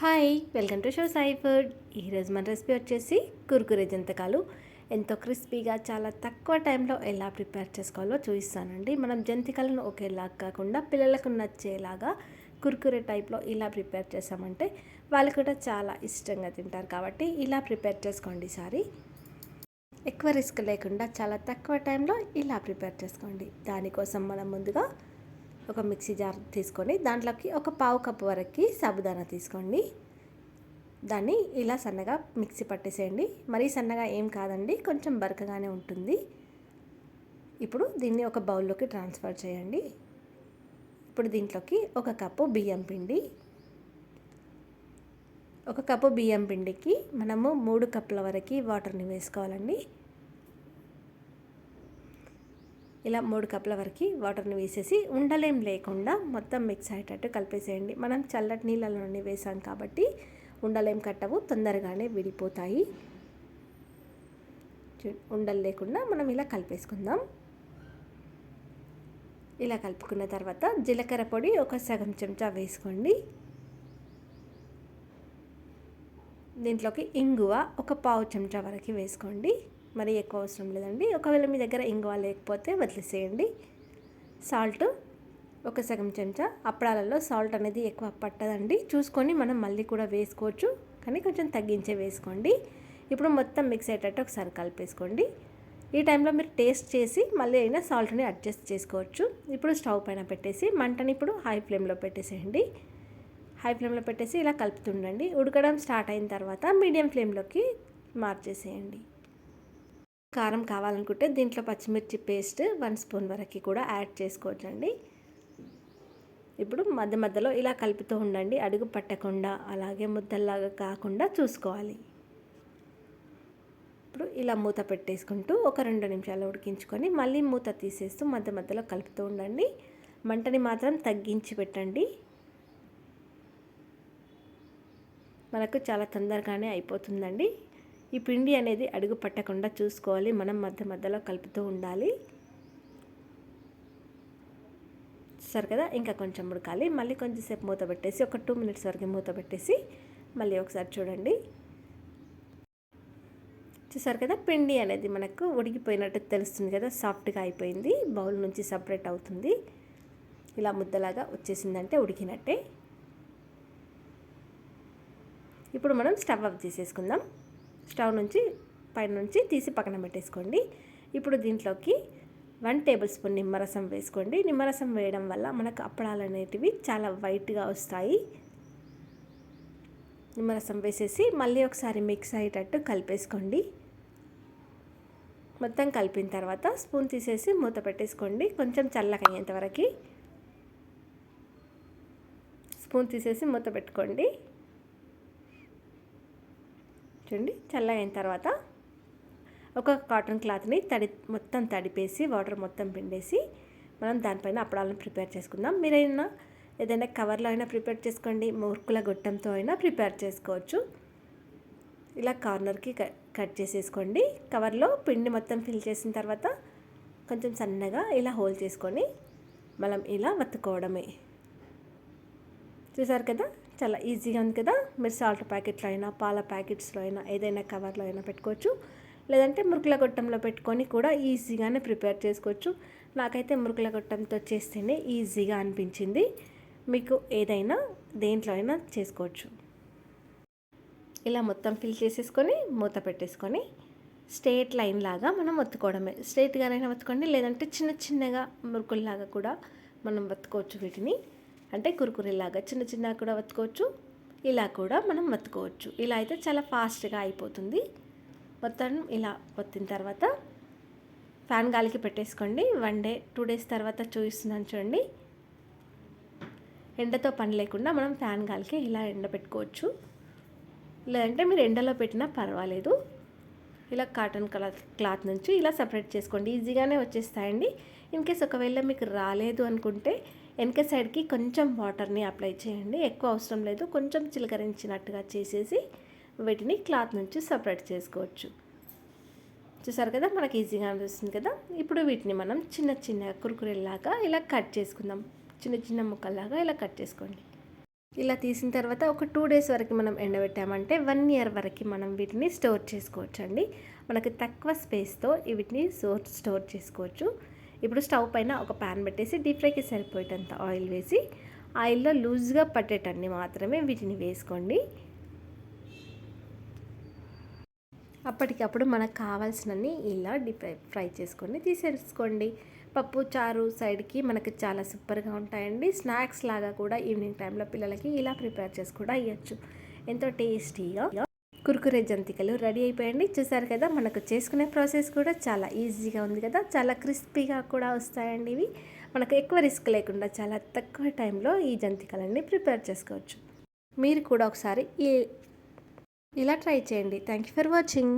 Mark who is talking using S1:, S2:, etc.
S1: Hi welcome to show Sai food. ఈరోజు మన recipe వచ్చేసి కురుకురే జంతకాలు. ఎంతో క్రిస్పీగా చాలా తక్కువ టైంలో ఎలా ప్రిపేర్ చేసుకోవాలో చూపిస్తానండి. మనం జంతికలను ఒకేలా కాకుండా పిల్లలకు నచ్చేలాగా కుర్కురే టైప్లో ఇలా ప్రిపేర్ చేసామంటే వాళ్ళు కూడా చాలా ఇష్టంగా తింటారు కాబట్టి ఇలా ప్రిపేర్ చేసుకోండి సారీ ఎక్కువ రిస్క్ లేకుండా చాలా తక్కువ టైంలో ఇలా ప్రిపేర్ చేసుకోండి. దానికోసం మనం ముందుగా ఒక మిక్సీ జార్ తీసుకొని దాంట్లోకి ఒక పావు కప్పు వరకు సాబుదానా తీసుకోండి. దాన్ని ఇలా సన్నగా మిక్సీ పట్టేసేయండి. మరీ సన్నగా ఏం కాదండి కొంచెం బరకగానే ఉంటుంది. ఇప్పుడు దీన్ని ఒక బౌల్లోకి ట్రాన్స్ఫర్ చేయండి. ఇప్పుడు దీంట్లోకి ఒక కప్పు బియ్యం పిండి. ఒక కప్పు బియ్యం పిండికి మనము మూడు కప్పుల వరకు వాటర్ని వేసుకోవాలండి. ఇలా మూడు కప్పుల వరకు వాటర్ని వేసేసి ఉండలేం లేకుండా మొత్తం మిక్స్ అయ్యేటట్టు కలిపేసేయండి. మనం చల్లటి నీళ్ళలోనే వేసాం కాబట్టి ఉండలేం కట్టవు తొందరగానే విడిపోతాయి. ఉండలు లేకుండా మనం ఇలా కలిపేసుకుందాం. ఇలా కలుపుకున్న తర్వాత జీలకర్ర పొడి ఒక సగం చెంచా వేసుకోండి. దీంట్లోకి ఇంగువ ఒక పావు చెంచా వరకు వేసుకోండి. మరి ఎక్కువ అవసరం లేదండి. ఒకవేళ మీ దగ్గర ఇంగువ లేకపోతే వదిలేసేయండి. సాల్ట్ ఒక సగం చెంచా అప్పడాలలో సాల్ట్ అనేది ఎక్కువ పట్టదండి. చూసుకొని మనం మళ్ళీ కూడా వేసుకోవచ్చు. కానీ కొంచెం తగ్గించే వేసుకోండి. ఇప్పుడు మొత్తం మిక్స్ అయ్యేటట్టు ఒకసారి కలిపేసుకోండి. ఈ టైంలో మీరు టేస్ట్ చేసి మళ్ళీ అయినా సాల్ట్ని అడ్జస్ట్ చేసుకోవచ్చు. ఇప్పుడు స్టవ్ పైన పెట్టేసి మంటని ఇప్పుడు హై ఫ్లేమ్లో పెట్టేసేయండి. హై ఫ్లేమ్లో పెట్టేసి ఇలా కలుపుతుండండి. ఉడకడం స్టార్ట్ అయిన తర్వాత మీడియం ఫ్లేమ్లోకి మార్చేసేయండి. కారం కావాలనుకుంటే దీంట్లో పచ్చిమిర్చి పేస్ట్ వన్ స్పూన్ వరకు కూడా యాడ్ చేసుకోవచ్చండి. ఇప్పుడు మధ్య మధ్యలో ఇలా కలుపుతూ ఉండండి. అడుగు పట్టకుండా అలాగే ముద్దల్లాగా కాకుండా చూసుకోవాలి. ఇప్పుడు ఇలా మూత పెట్టేసుకుంటూ ఒక రెండు నిమిషాలు ఉడికించుకొని మళ్ళీ మూత తీసేస్తూ మధ్య మధ్యలో కలుపుతూ ఉండండి. మంటని మాత్రం తగ్గించి పెట్టండి. మనకు చాలా తొందరగానే అయిపోతుందండి. ఈ పిండి అనేది అడుగు పట్టకుండా చూసుకోవాలి. మనం మధ్య మధ్యలో కలుపుతూ ఉండాలి. సరే కదా? ఇంకా కొంచెం ఉడకాలి. మళ్ళీ కొంచెంసేపు మూత పెట్టేసి ఒక టూ మినిట్స్ వరకు మూత పెట్టేసి మళ్ళీ ఒకసారి చూడండి. చూసారు కదా? పిండి అనేది మనకు ఉడికిపోయినట్టు తెలుస్తుంది కదా? సాఫ్ట్గా అయిపోయింది. బౌల్ నుంచి సపరేట్ అవుతుంది. ఇలా ముద్దలాగా వచ్చేసిందంటే ఉడికినట్టే. ఇప్పుడు మనం స్టవ్ ఆఫ్ తీసేసుకుందాం స్టవ్ నుంచి పైన నుంచి తీసి పక్కన పెట్టేసుకోండి. ఇప్పుడు దీంట్లోకి వన్ టేబుల్ స్పూన్ నిమ్మరసం వేసుకోండి. నిమ్మరసం వేయడం వల్ల మనకు అప్పడాలు అనేటివి చాలా వైట్గా వస్తాయి. నిమ్మరసం వేసేసి మళ్ళీ ఒకసారి మిక్స్ అయ్యేటట్టు కలిపేసుకోండి. మొత్తం కలిపిన తర్వాత స్పూన్ తీసేసి మూత పెట్టేసుకోండి. కొంచెం చల్లగా వరకు. స్పూన్ తీసేసి మూత పెట్టుకోండి. చూడండి అయిన తర్వాత ఒక కాటన్ క్లాత్ని తడి మొత్తం తడిపేసి వాటర్ మొత్తం పిండేసి మనం దానిపైన అప్పడాలను ప్రిపేర్ చేసుకుందాం. మీరైనా ఏదైనా కవర్లో అయినా ప్రిపేర్ చేసుకోండి మూర్కుల గొట్టంతో అయినా ప్రిపేర్ చేసుకోవచ్చు. ఇలా కార్నర్కి కట్ చేసేసుకోండి. కవర్లో పిండి మొత్తం ఫిల్ చేసిన తర్వాత కొంచెం సన్నగా ఇలా హోల్ చేసుకొని మనం ఇలా వత్తుకోవడమే. చూసారు కదా? చాలా ఈజీగా ఉంది కదా. మీరు సాల్ట్ ప్యాకెట్లో అయినా పాల ప్యాకెట్స్లో అయినా ఏదైనా కవర్లో అయినా పెట్టుకోవచ్చు. లేదంటే మురుకుల గొట్టంలో పెట్టుకొని కూడా ఈజీగానే ప్రిపేర్ చేసుకోవచ్చు. నాకైతే మురుకుల గొట్టంతో చేస్తేనే ఈజీగా అనిపించింది. మీకు ఏదైనా దేంట్లో అయినా చేసుకోవచ్చు. ఇలా మొత్తం ఫిల్ చేసేసుకొని మూత పెట్టేసుకొని స్ట్రేట్ లైన్ లాగా మనం ఒత్తుకోవడమే. స్ట్రేట్గానైనా ఒత్తుకోండి లేదంటే చిన్న చిన్నగా మురుకుల్లాగా కూడా మనం బతుకోవచ్చు వీటిని. అంటే కురుకురిలాగా చిన్న చిన్న కూడా వత్తుకోవచ్చు. ఇలా కూడా మనం వత్తుకోవచ్చు. ఇలా అయితే చాలా ఫాస్ట్గా అయిపోతుంది. మొత్తం ఇలా వత్తిన తర్వాత ఫ్యాన్ గాలికి పెట్టేసుకోండి. వన్ డే టూ డేస్ తర్వాత చూపిస్తున్నాను చూడండి. ఎండతో పని లేకుండా మనం ఫ్యాన్ గాలికి ఇలా ఎండ పెట్టుకోవచ్చు. లేదంటే మీరు ఎండలో పెట్టినా పర్వాలేదు. ఇలా కాటన్ కలర్ క్లాత్ నుంచి ఇలా సపరేట్ చేసుకోండి. ఈజీగానే వచ్చేస్తాయండి. ఇన్ కేస్ ఒకవేళ మీకు రాలేదు అనుకుంటే వెనక సైడ్కి కొంచెం వాటర్ని అప్లై చేయండి. ఎక్కువ అవసరం లేదు. కొంచెం చిలకరించినట్టుగా చేసేసి వీటిని క్లాత్ నుంచి సపరేట్ చేసుకోవచ్చు. చూసారు కదా? మనకి ఈజీగా అనిపిస్తుంది కదా? ఇప్పుడు వీటిని మనం చిన్న చిన్న కురుకురేలాగా ఇలా కట్ చేసుకుందాం. చిన్న చిన్న ముక్కల్లాగా ఇలా కట్ చేసుకోండి. ఇలా తీసిన తర్వాత ఒక టూ డేస్ వరకు మనం ఎండబెట్టామంటే వన్ ఇయర్ వరకు మనం వీటిని స్టోర్ చేసుకోవచ్చు అండి మనకి తక్కువ స్పేస్తో వీటిని స్టోర్ స్టోర్ చేసుకోవచ్చు. ఇప్పుడు స్టవ్ పైన ఒక ప్యాన్ పెట్టేసి డీప్ ఫ్రైకి సరిపోయేటంత ఆయిల్ వేసి ఆయిల్లో లూజ్గా పట్టేటన్ని మాత్రమే వీటిని వేసుకోండి. అప్పటికప్పుడు మనకు కావాల్సినన్ని ఇలా డీప్ ఫ్రై ఫ్రై చేసుకొని తీసేసుకోండి. పప్పు చారు సైడ్కి మనకి చాలా సూపర్గా ఉంటాయండి. స్నాక్స్ లాగా కూడా ఈవినింగ్ టైంలో పిల్లలకి ఇలా ప్రిపేర్ చేసి కూడా ఇవ్వచ్చు ఎంతో టేస్టీగా కురుకురే జంతికలు రెడీ అయిపోయండి. చూసారు కదా మనకు చేసుకునే ప్రాసెస్ కూడా చాలా ఈజీగా ఉంది కదా. చాలా క్రిస్పీగా కూడా వస్తాయండి ఇవి. మనకు ఎక్కువ రిస్క్ లేకుండా చాలా తక్కువ టైంలో ఈ జంతికలన్నీ ప్రిపేర్ చేసుకోవచ్చు. మీరు కూడా ఒకసారి ఈ ఇలా ట్రై చేయండి. Thank you for watching.